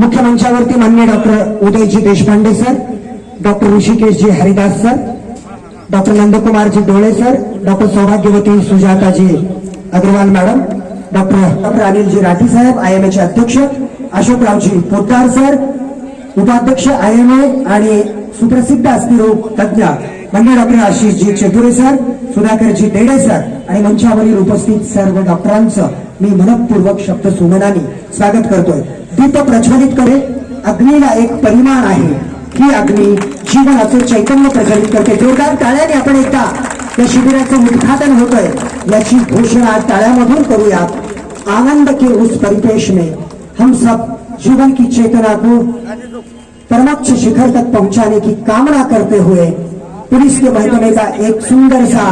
मुख्य मंचावरती मान्य doctor Udayji Deshpande sir doctor Hrishikeshji Haridas sir doctor Nandkumarji Dole sir doctor सौभाग्यवती Sujataji Agarwal madam doctor doctor Anilji Rathi Saheb I M एचे अध्यक्ष अशोकरावजी Potdar sir उपाध्यक्ष I M A आणि सुप्रसिद्ध अस्थिरोग तज्ञ मान्य doctor Ashishji Cheture sir Sudhakarji Dede sir आणि मंचावरील उपस्थित सर्व डॉक्टरांचं मी मनपूर्वक शब्द सुमनाने स्वागत करतोय. दीप प्रज्वलित करे अग्नीला एक परिमाण आहे. ही अग्नी जीवनाचे चैतन्य प्रज्वलित करते. जोरदार टाळ्याने आपण एकदा या शिबिराचं उद्घाटन होतंय. याची घोषणा टाळ्यामधून करूयात. आनंद के उस परिपेश में हम सब जीवन की चेतना को परमोच्च शिखर तक पहुंचाने की कामना करते हुए पुलिस के महकमे का एक सुंदर सा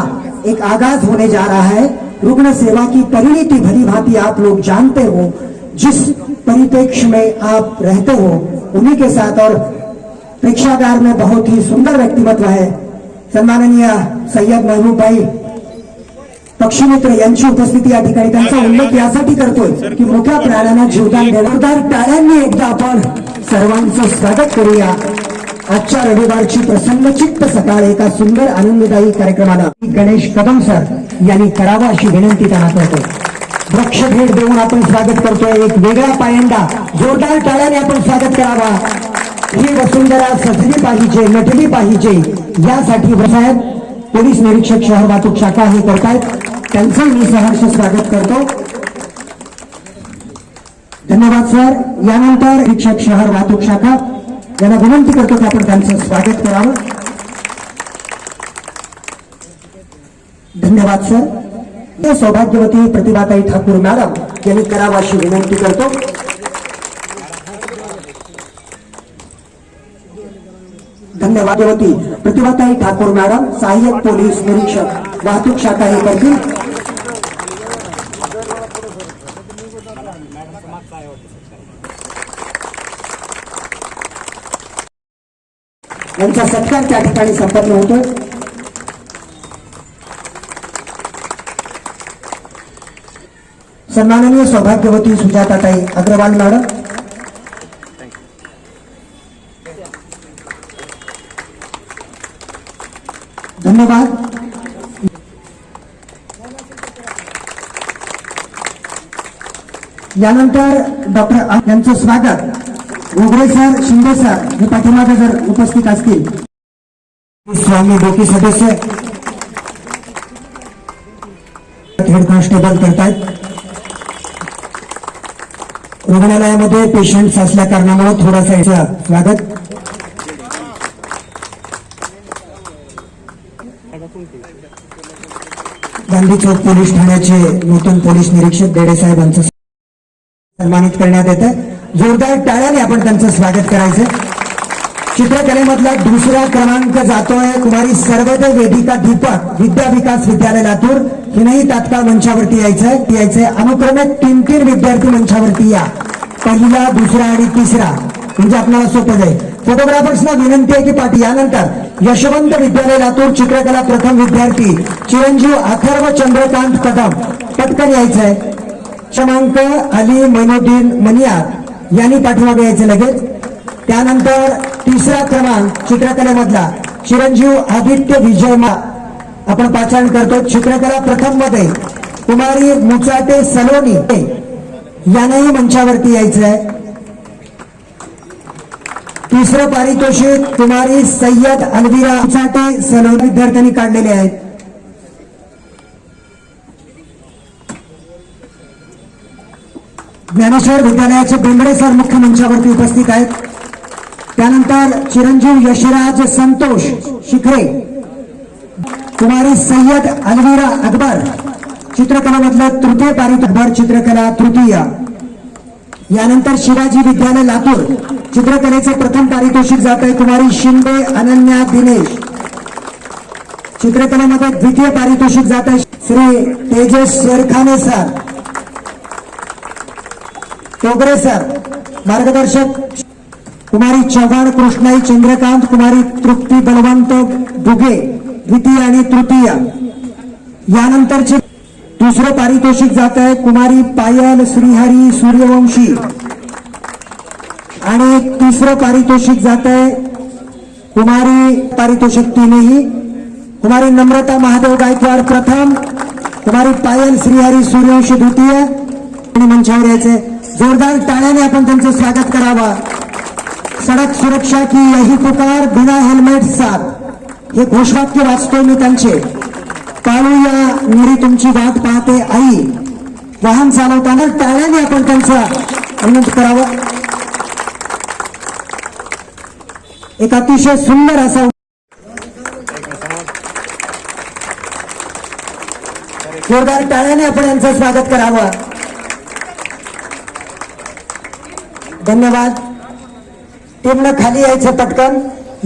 एक आगाज होने जा रहा है. रुग्ण सेवा की परिणति भली भांति आप लोग जानते हो, जिस परिप्रेक्ष्य में आप रहते हो, उन्हीं के साथ और प्रेक्षागार में बहुत ही सुंदर व्यक्तिमत्व है। सन्माननीय सय्यद महबूब भाई, पक्षीमित्र यांची उपस्थिती या ठिकाणी त्यांचा उल्लेख यासाठी करतोय की मोठ्या प्राण्यांना जीवदान देणार टाळ्यांनी एकदा आपण सर्वांचं स्वागत करूया. आजच्या रविवारची प्रसन्नचित्त सकाळ एका सुंदर आनंददायी कार्यक्रमाला गणेश कदम सर यांनी करावा अशी विनंती त्यांना करतो. वृक्ष भेट देऊन आपण स्वागत करतोय. एक वेगळा पायंडा जोरदार टाळ्याने आपण स्वागत करावा. ही वसुंधरा सजली पाहिजे नटली पाहिजे यासाठी साहेब पोलीस निरीक्षक शहर वाहतूक शाखा हे करतायत. त्यांचं मी सहर्ष स्वागत करतो. धन्यवाद सर. यानंतर निरीक्षक शहर वाहतूक शाखा यांना विनंती करतो की आपण त्यांचं स्वागत करावं. धन्यवाद सर. ते सौभाग्यवती प्रतिभाताई ठाकूर मॅडम यांनी करावं अशी विनंती करतो. धन्यवादवती प्रतिभाताई ठाकूर मॅडम सहाय्यक पोलीस निरीक्षक वाहतूक शाखा हे करतील. त्यांचा सत्कार त्या ठिकाणी संपन्न होतोय सन्माननीय सौभाग्यवती सुजाताताई अग्रवाल मॅडम. धन्यवाद. यानंतर डॉक्टर यांचं स्वागत. उघडे सर शिंदे सर हे पाठीमागे जर उपस्थित असतील. स्वामी डोकी सदस्य. हेड कॉन्स्टेबल करतायत. रुग्णालयामध्ये पेशंट असल्या कारणामुळे थोडासा याचं स्वागत. गांधी चौक पोलीस ठाण्याचे नूतन पोलीस निरीक्षक देडे साहेबांचं सन्मानित करण्यात येतं. जोरदार टाळ्याने आपण त्यांचं स्वागत करायचं. चित्रकलेमधला दुसरा क्रमांक जातोय कुमारी सर्वदे वेदिका दीपक विद्या विकास विद्यालय लातूर. हिनंही तात्काळ मंचावरती यायचंय. यायचंय अनुक्रमे तीन तीन विद्यार्थी मंचावरती या. पहिला दुसरा आणि तिसरा. म्हणजे आपल्याला सोपं जाईल. फोटोग्राफर्सना विनंती आहे की पाठी यानंतर यशवंत विद्यालय लातूर चित्रकला प्रथम विद्यार्थी चिरंजीव अथर्व चंद्रकांत कदम पटकन यायचंय. क्रमांक अली मैनुद्दीन मनियार. यांनी पाठीमागे यायचे लगेच. त्यानंतर तिसरा क्रमांक चित्रकलेमधला चिरंजीव आदित्य विजय आपण पाचारण करतो. चित्रकला प्रथममध्ये कुमारी मुचाटे सलोनी यांनाही मंचावरती यायचंय तिसरं पारितोषिक कुमारी सय्यद अलविरा मुचाटे सलोनी विद्यार्थ्यांनी काढलेले आहेत. ज्ञानेश्वर विद्यालयाचे बेंगडे सर मुख्य मंचावरती उपस्थित आहेत. त्यानंतर चिरंजीव यशराज संतोष शिखरे कुमारी सय्यद अलवीरा अकबर चित्रकलामधलं तृतीय पारित अकबर चित्रकला तृतीय. यानंतर शिवाजी विद्यालय लातूर चित्रकलेचे प्रथम पारितोषिक जात आहे कुमारी शिंदे अनन्या दिनेश. चित्रकलेमध्ये द्वितीय पारितोषिक जात आहे श्री तेजस शेरखाने सर. कोबरे सर मार्गदर्शक कुमारी चव्हाण कृष्णाई चंद्रकांत कुमारी तृप्ती बलवंत बुगे द्वितीय आणि तृतीय. यानंतरचे दुसरं पारितोषिक जात आहे कुमारी पायल श्रीहरी सूर्यवंशी. आणि तिसरं पारितोषिक जात आहे कुमारी पारितोषिक तिनेही. कुमारी नम्रता महादेव गायकवाड प्रथम कुमारी पायल श्रीहरी सूर्यवंशी द्वितीय. आणि मंचावर यायचे जोरदार टाळ्याने आपण त्यांचं स्वागत करावं. सडक सुरक्षा की यही पुकार बिना हेल्मेट साथ. हे घोषवाक्य वाचतोय मी त्यांचे. काळू या निरी तुमची वाट पाहते आई. वाहन चालवताना टाळ्याने आपण त्यांचं अभिनंदन करावं. एक अतिशय सुंदर असा जोरदार टाळ्याने आपण यांचं स्वागत करावं. धन्यवाद. टीमनं खाली यायचं पटकन.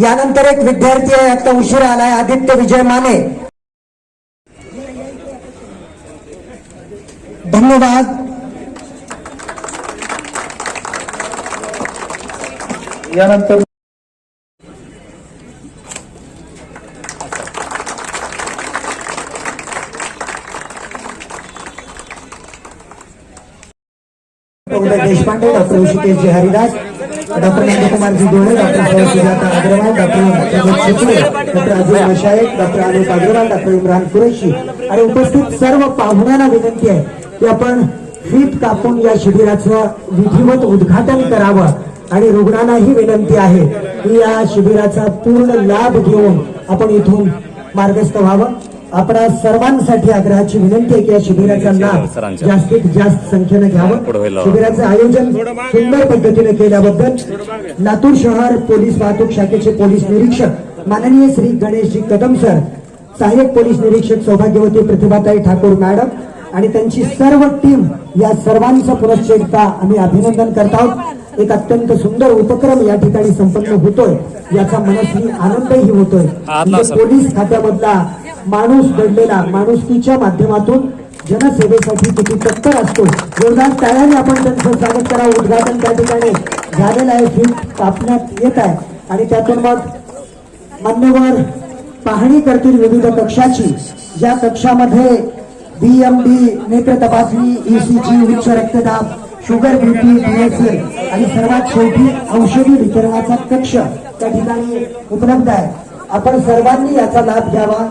यानंतर एक विद्यार्थी आहे आता उशीर आलाय आदित्य विजय माने. धन्यवाद. यानंतर Pande doctor Hrishikesh ji Haridas doctor Nandkumarji Dole doctor सौ Sujata Agarwal doctor Pramod Chikhale doctor Ajay Mashayak doctor Anil Agarwal doctor Imran Qureshi. आणि उपस्थित सर्व पाहुण्यांना विनंती आहे की आपण फीत कापून या शिबिराचं विधिवत उद्घाटन करावं आणि रुग्णांनाही विनंती आहे की या शिबिराचा पूर्ण लाभ घेऊन आपण इथून मार्गस्थ व्हावं. आपणा सर्वांसाठी आग्रहाची विनंती आहे की या शिबिराचा लाभ जास्तीत जास्त संख्येनं घ्यावं. शिबिराचं आयोजन सुंदर पद्धतीने केल्याबद्दल लातूर शहर पोलीस वाहतूक शाखेचे पोलीस निरीक्षक माननीय श्री गणेशजी कदम सर सहाय्यक पोलीस निरीक्षक सौभाग्यवती प्रतिभाताई ठाकूर मॅडम आणि त्यांची सर्व टीम या सर्वांचं पुनश्च एकदा आम्ही अभिनंदन करत आहोत. एक अत्यंत सुंदर उपक्रम या ठिकाणी संपन्न होतोय. याचा मनस्वी आनंदही होतोय. म्हणजे पोलीस खात्यामधला माणूस घडलेला माणुसकीच्या माध्यमातून जनसेवेसाठी किती तत्पर असतो. जोरदार टाळ्याने आपण त्यांचं स्वागत करावं उद्घाटन त्या ठिकाणी झालेलं आहे. फीट कापण्यात येत आहे. आणि त्यातून मग मान्यवर पाहणी करतील विविध कक्षाची. ज्या कक्षामध्ये बी एम बीएमडी नेत्र तपासणी ईसीजी उच्च रक्तदाब शुगर बीपी डीएसएल आणि सर्वात शेवटी औषधी वितरणाचा कक्ष त्या ठिकाणी उपलब्ध आहे. आपण सर्वांनी याचा लाभ घ्यावा.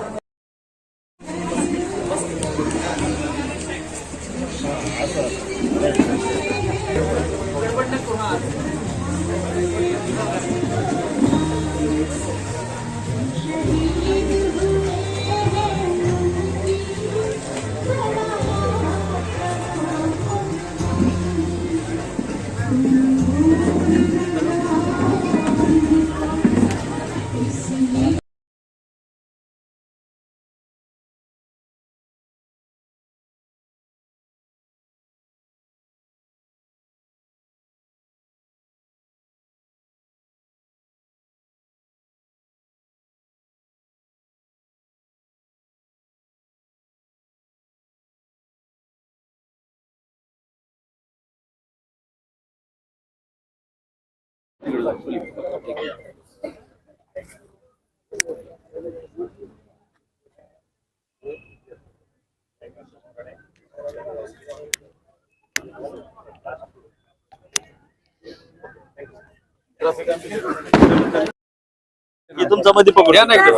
हे तुमचा मध्ये पकडू या ना इकडे.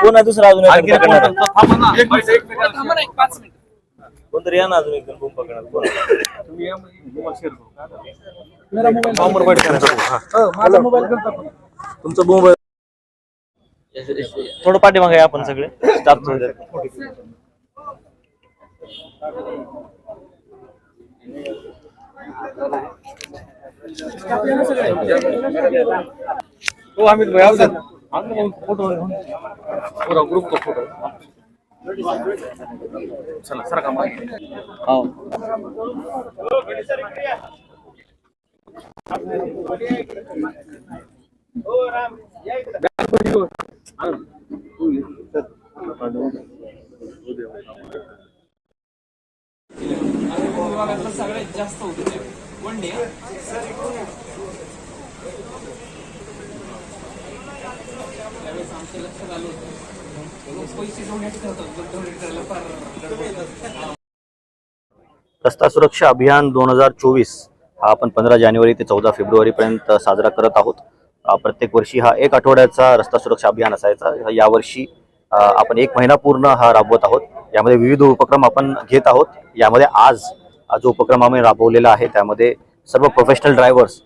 कोण आहे दुसरा अजून? थांबा ना. एक मिनिट, एक मिनिट, थांबा ना, एक पाच मिनिट. कोणतरी या ना अजून बूम पकडणार कोण म्हणजे वाईट करायचं. हो, माझा मोबाईल. तुमचं बूम थोडं पाठीमागे आहे आपण सगळे. स्टाफ हो अमित भाई आवडत फोटो पुरा ग्रुप का फोटो चला सर का हो सगळ्यात जास्त होते वन डे त्यावेळेस आमच्या लक्षात आलं होतं रस्ता सुरक्षा अभियान दोन हजार चोवीस हा आपण पंधरा जानेवारी ते चौदा फेब्रुवारीपर्यंत साजरा करत आहोत. प्रत्येक वर्षी हा एक आठवड्याचा रस्ता सुरक्षा अभियान असायचा. यावर्षी आपण एक महिना पूर्ण हा राबवत आहोत. यामध्ये विविध उपक्रम आपण घेत आहोत. यामध्ये आज जो उपक्रम आम्ही राबवलेला आहे त्यामध्ये सर्व प्रोफेशनल ड्रायव्हर्स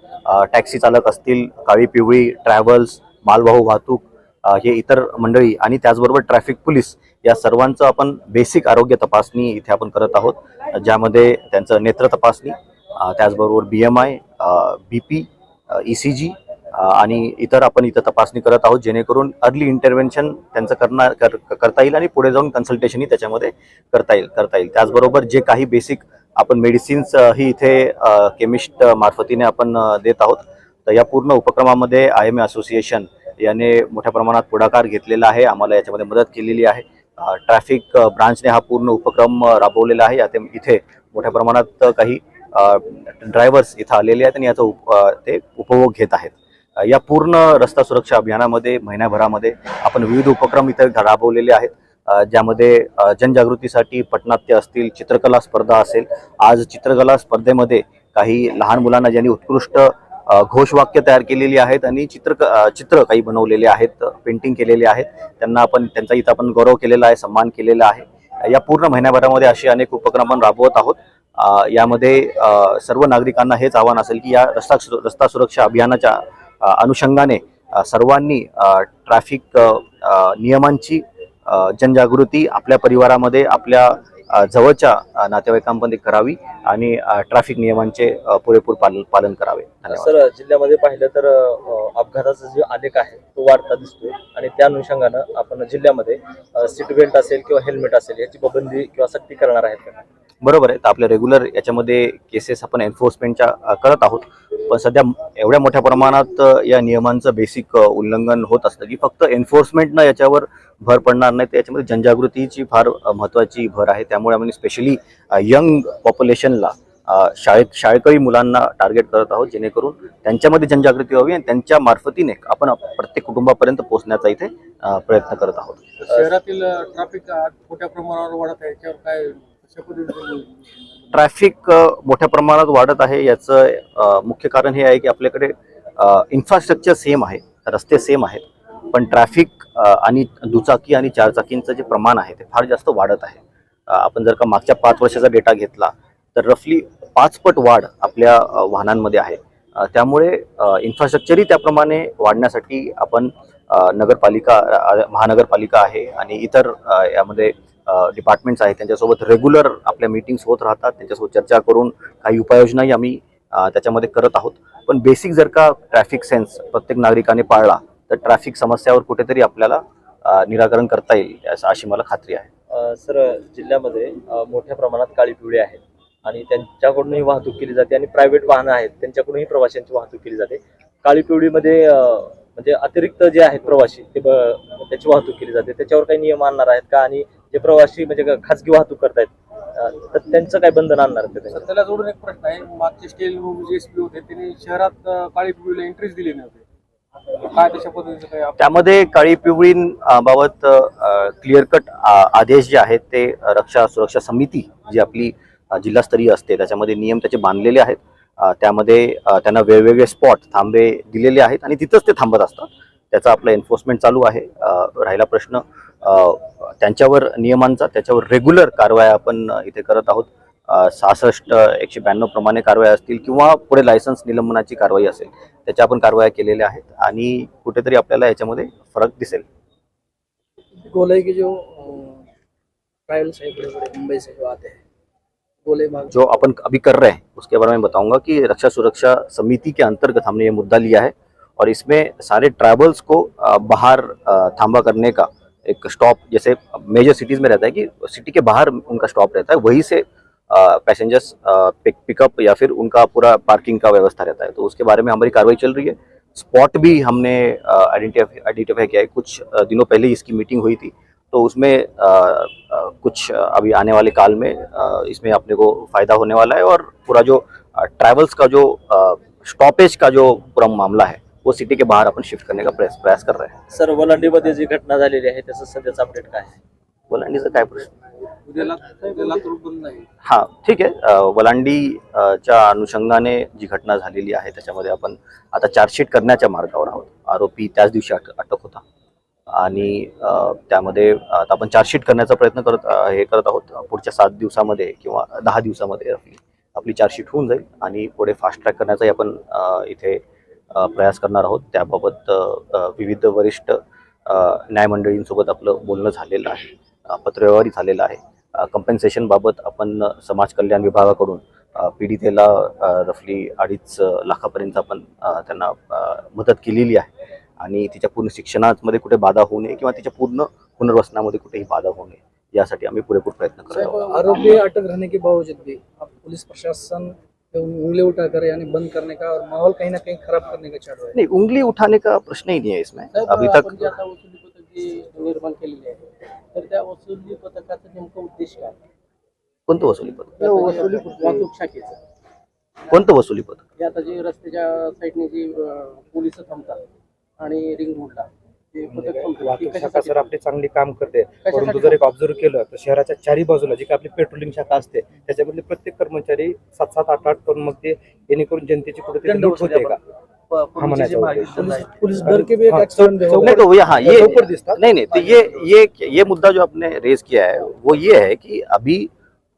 टॅक्सी चालक असतील काळी पिवळी ट्रॅव्हल्स मालवाहू वाहतूक हे इतर मंडळी आणि त्याचबरोबर ट्रॅफिक पोलीस या सर्वांचं आपण बेसिक आरोग्य तपासणी इथे आपण करत आहोत. ज्यामध्ये त्यांचं नेत्र तपासणी त्याचबरोबर B M I B P E C G आणि इतर आपण इथं तपासणी करत आहोत. जेणेकरून अर्ली इंटरव्हेन्शन त्यांचं करणार कर, करता येईल आणि पुढे जाऊन कन्सल्टेशनही त्याच्यामध्ये करता येईल करता येईल. त्याचबरोबर जे काही बेसिक आपण मेडिसिन्स ही इथे केमिस्ट मार्फतीने आपण देत आहोत. तर या पूर्ण उपक्रमामध्ये आय एम ए असोसिएशन याने मोठ्या प्रमाणात पुढाकार घेतलेला आहे. आम्हाला याच्यामध्ये मदत केलेली आहे. ट्रॅफिक ब्रांचने हा पूर्ण उपक्रम राबवलेला आहे. यात इथे मोठ्या प्रमाणात काही ड्रायव्हर्स इथं आलेले आहेत आणि याचा उप ते उपभोग घेत आहेत. या पूर्ण रस्ता सुरक्षा अभियानामध्ये महिन्याभरामध्ये आपण विविध उपक्रम इथे राबवलेले आहेत. ज्यामध्ये जनजागृतीसाठी पटनाट्य असतील चित्रकला स्पर्धा असेल. आज चित्रकला स्पर्धेमध्ये काही लहान मुलांना ज्यांनी उत्कृष्ट घोषवाक्य तयार केलेली आहेत आणि चित्र चित्र काही बनवलेले आहेत पेंटिंग केलेले आहेत. त्यांना आपण त्यांचा इथं आपण गौरव केलेला आहे सन्मान केलेला आहे. या पूर्ण महिन्याभरामध्ये असे अनेक उपक्रम आपण राबवत आहोत. यामध्ये सर्व नागरिकांना हेच आव्हान असेल की या रस्ता रस्ता सुरक्षा अभियानाच्या अनुषंगाने सर्वांनी ट्रॅफिक नियमांची जनजागृती आपल्या परिवारामध्ये आपल्या जवळच्या नातेवाईकांमध्ये करावी आणि ट्रॅफिक नियमांचे पुरेपूर पालन पालन करावे. सर जिल्ह्यामध्ये पाहिलं तर अपघाताचा जो आलेख आहे तो वाढता दिसतोय. आणि त्या अनुषंगानं आपण जिल्ह्यामध्ये सीट बेल्ट असेल किंवा हेल्मेट असेल याची पाबंदी किंवा सक्ती करणार आहेत का? बरोबर आहे. तर आपल्या रेग्युलर याच्यामध्ये केसेस आपण एन्फोर्समेंटच्या करत आहोत. पण सध्या एवढ्या मोठ्या प्रमाणात या नियमांचं बेसिक उल्लंघन होत असतं की फक्त एन्फोर्समेंटनं याच्यावर भर पडणार नाही. तर याच्यामध्ये जनजागृतीची फार महत्त्वाची भर आहे. त्यामुळे आम्ही स्पेशली यंग पॉप्युलेशनला शाळेत शाळकरी मुलांना टार्गेट करत आहोत. जेणेकरून त्यांच्यामध्ये जनजागृती व्हावी आणि त्यांच्या मार्फतीने आपण प्रत्येक कुटुंबापर्यंत पोहोचण्याचा इथे प्रयत्न करत आहोत. शहरातील ट्रॅफिक मोठ्या प्रमाणावर वाढत आहे. त्यावर काय ट्रॅफिक मोठ्या प्रमाणात वाढत आहे. याचं मुख्य कारण हे आहे की आपल्याकडे इन्फ्रास्ट्रक्चर सेम आहे. रस्ते सेम आहेत. पण ट्रॅफिक आणि दुचाकी आणि चारचाकींचं जे प्रमाण आहे ते फार जास्त वाढत आहे. आपण जर का मागच्या पाच वर्षाचा डेटा घेतला तर रफली पाचपट वाढ आपल्या वाहनांमध्ये आहे. त्यामुळे इन्फ्रास्ट्रक्चरही त्याप्रमाणे वाढण्यासाठी आपण नगरपालिका महानगरपालिका आहे आणि इतर यामध्ये डिपार्टमेंट्स आहेत त्यांच्यासोबत रेग्युलर आपल्या मीटिंग्स होत राहतात त्यांच्यासोबत चर्चा करून काही उपाययोजनाही आम्ही त्याच्यामध्ये करत आहोत. पण बेसिक जर का ट्रॅफिक सेन्स प्रत्येक नागरिकाने पाळला तर ट्रॅफिक समस्यावर कुठेतरी आपल्याला निराकरण करता येईल असं- अशी मला खात्री आहे. सर जिल्ह्यामध्ये मोठ्या प्रमाणात काळी पिवळी आहेत आणि त्यांच्याकडूनही वाहतूक केली जाते आणि प्रायव्हेट वाहनं आहेत त्यांच्याकडूनही प्रवाशांची वाहतूक केली जाते. काळी पिवळीमध्ये म्हणजे अतिरिक्त जे आहेत प्रवासी ते ब- त्याची वाहतूक केली जाते. त्याच्यावर काही नियम आणणार आहेत का? आणि जे प्रवासी म्हणजे खासगी वाहतूक करतायत तर त्यांचं काय बंधन आणणार? त्याला जोडून एक प्रश्न आहे. मागचे स्टेल जे एस होते त्यांनी शहरात काळी पिवळीला एंट्रीज दिली नव्हती. काय तशा पद्धतीचं काय आप- त्यामध्ये काळी पिवळी अ, बाबत क्लिअर कट आदेश जे आहेत ते रक्षा सुरक्षा समिती जी आपली जिल्हास्तरीय असते त्याच्यामध्ये नियम त्याचे बांधलेले आहेत. त्यामध्ये त्यांना वेगवेगळे स्पॉट थांबे दिलेले आहेत आणि तिथंच ते थांबत असतात. त्याचा आपलं एन्फोर्समेंट चालू आहे. राहिला प्रश्न. त्यांच्यावर नियमांचा त्याच्यावर रेग्युलर कारवाया आपण इथे करत आहोत. सहासष्ट एकशे ब्याण्णव प्रमाणे कारवाया असतील किंवा पुढे लायसन्स निलंबनाची कारवाई असेल त्याच्या आपण कारवाया केलेल्या आहेत आणि कुठेतरी आपल्याला याच्यामध्ये फरक दिसेल. गोले के जो ट्रायल्स है बड़े बड़े मुंबई से जो आते हैं गोले मांग जो अपन अभी कर रहे हैं उसके बारे में बताऊंगा कि रक्षा सुरक्षा समिति के अंतर्गत हमने ये मुद्दा लिया है और इसमें सारे ट्रैवल्स को बाहर थांबा करने का एक स्टॉप जैसे मेजर सिटीज़ में रहता है कि सिटी के बाहर उनका स्टॉप रहता है वहीं से पैसेंजर्स पिक पिकअप या फिर उनका पूरा पार्किंग का व्यवस्था रहता है। तो उसके बारे में हमारी कार्रवाई चल रही है। स्पॉट भी हमने आइडेंटिफाई किया है। कुछ दिनों पहले इसकी मीटिंग हुई थी। तो उसमें अ, अ, कुछ अभी आने वाले काल में अ, इसमें अपने को फ़ायदा होने वाला है और पूरा जो ट्रैवल्स का जो स्टॉपेज का जो पूरा मामला है वो सिटी के बाहर अपन शिफ्ट करने का प्रयास प्रयास कर रहे हैं। सर वलांडीमध्ये जी घटना झालेली आहे त्याचं सध्याचं अपडेट काय आहे? वलांडीचं काय प्रश्न? हा ठीक आहे. अ, वलांडी अ, च्या अनुषंगाने जी घटना झालेली आहे त्याच्यामध्ये आपण आता चार्जशीट करण्याच्या मार्गावर आहोत. आरोपी त्याच दिवशी अट- अटक होता. आणि अ, त्यामध्ये आता आपण चार्जशीट करण्याचा प्रयत्न करत अ, हे करत आहोत. पुढच्या सात दिवसामध्ये किंवा दहा दिवसामध्ये आपली आपली चार्जशीट होऊन जाईल. आणि पुढे फास्ट ट्रॅक करण्याचाही आपण अ, इथे प्रयास करणार आहोत. त्याबाबत विविध वरिष्ठ न्यायमंडळींसोबत आपलं बोलणं झालेलं आहे. पत्रव्यवहारही झालेलं आहे. कंपेन्सेशन बाबत आपण समाज कल्याण विभागाकडून पीडितेला रफली अडीच लाखापर्यंत आपण त्यांना मदत केलेली आहे. आणि तिच्या पूर्ण शिक्षणामध्ये कुठे बाधा होऊ नये किंवा तिच्या पूर्ण पुनर्वसनामध्ये कुठेही बाधा होऊ नये यासाठी आम्ही पुरेपूर प्रयत्न करत आरोपी अटक रहने के बावजूद भी पुलिस प्रशासन उंगली उठाकर यानी बंद करने का और माहौल कहीं ना कहीं खराब करने का चालू है। नहीं उंगली उठाने का प्रश्न ही नहीं है इसमें। अभी जे तक आता वसुली पथक जे निर्माण केलेले आहे तर त्या वसुली पथकाचा नेमका उद्देश काय कोणतं वसुली पथक वसुली वाहतूक शाखेचं कोणतं वसुली पथक हे आता जे रस्त्याच्या साईडने जे पोलीस थांबतात आणि रिंग रोडला वाहतूक शाखा सर आपली चांगली काम करते परंतु जर एक ऑब्झर्व केलं तर शहराच्या चारी बाजूला जी काही आपली पेट्रोलिंग शाखा असते त्याच्यामधले प्रत्येक कर्मचारी सात सात आठ आठ करून मग ते जेणेकरून जनतेची कुठेतरी लूट होते का? हा पुलिस डर के भी एक हाँ, हो नहीं तो यहाँ ये नहीं नहीं तो ये ये ये मुद्दा जो आपने रेज किया है वो ये है कि अभी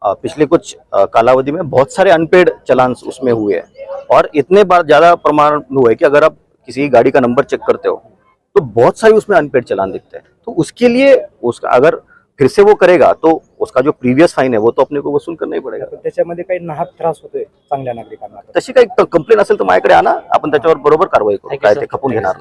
पिछले कुछ कालावधि में बहुत सारे अनपेड चलान उसमें हुए हैं। और इतने बार ज़्यादा प्रमाण में हुए कि अगर आप किसी गाड़ी का नंबर चेक करते हो तो बहुत सारे उसमें अनपेड चलान दिखते हैं। तो उसके लिए उसका अगर फिर से वो करेगा तो उसका जो प्रीवियस फाइन है वो तो अपने को वसूल करना ही पड़ेगा। त्याच्यामध्ये काही नाहक त्रास होतोय चांगल्या नागरिकांना. तशी काही कंप्लेन असेल तर माझ्याकडे आणा आपण त्याच्यावर बरोबर कारवाई करू काय. ते खपून घेणार.